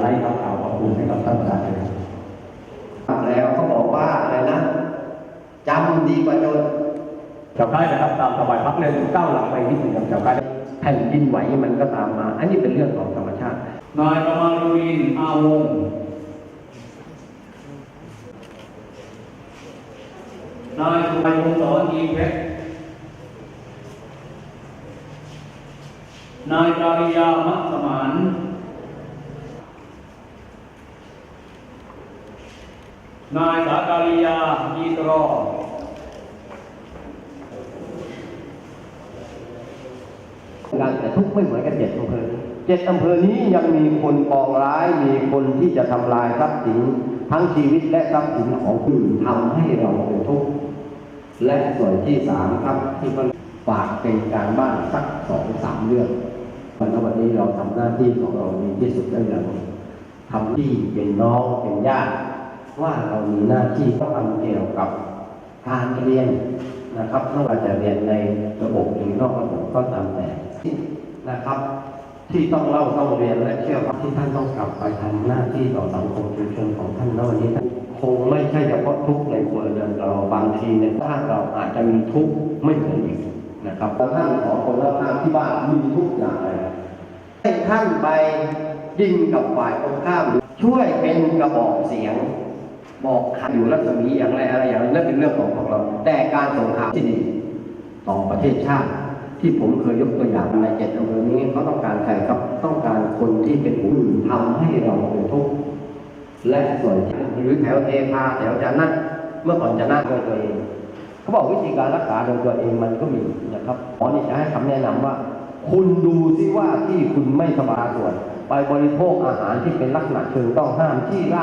ไล่ข่าวข่าวขอบคุณให้กับท่านประธานเลยครับแล้วเขาบอกว่าอะไรนะจำดีกว่าจนเจ้าค่ายนะครับตามสบายพักเลยก้าวหลังไปนิดหนึ่งครับเจ้าค่ายแผ่นดินไหวมันก็ตามมา อันนี้เป็นเรื่องของธรรมชาติ นายกมาลวินอาวงศ์นายสุภยวงศ์สอนอีเพชรนายจาริยามัสมาน นายสาการิยายีตรอการแต่ทุกไม่เหมือนกันเจ็ดอำเภอเจ็ดอำเภอนี้ยังมีคนปองร้ายมีคนที่จะทำลายทรัพย์สินทั้งชีวิตและทรัพย์สินของผู้อื่นทำให้เราเป็นทุกข์และส่วนที่สามครับที่ก็ฝากเป็นการบ้านสักสองสามเรื่องวันนี้วันนี้เราทำหน้าที่ของเราดีที่สุดแล้วอย่างทำที่เป็นน้องเป็นญาติ ว่าเรามีหน้าที่ต้องทำเกี่ยวกับการเรียนนะครับไม่ว่าจะเรียนในระบบหรือนอกระบบก็ตามแต่นะครับ ที่ต้องเล่าต้องเรียนและเชื่อว่าที่ท่านต้องกลับไปทำหน้าที่ต่อสังคมชุมชนของท่านแล้ววันนี้ท่านคงไม่ใช่เฉพาะทุกในครัวเรือนเราบางทีในบ้านเราอาจจะมีทุกไม่เหมือนอีกนะครับท่านของคนรอบข้างที่บ้านมีทุกอย่างไรให้ท่านไปยิงกับฝ่ายตรงข้ามช่วยเป็นกระบอกเสียง บอกใครอยู่รัศมีอย่างไรอะไรอย่างไรนั่นเป็นเรื่องของของเรา แต่การสงครามที่ดีต่อประเทศชาติ ที่ผมเคยยกตัวอย่างในเจ็ดอำเภอนี้เขาต้องการใครครับต้องการคนที่เป็นผู้อื่นทำให้เราเป็นทุกข์และส่วนหรือแถวเทพาแถวจานะเมื่อก่อนจานะด้วยตัวเองเขาบอกวิธีการรักษาโดยตัวเองมันก็มีนะครับหมอนี่จะให้คำแนะนำว่า คุณดูซิว่าที่คุณไม่สบายส่วน ไปบริโภคอาหารที่เป็นลักษณะเชิงต้องห้ามที่ร่าง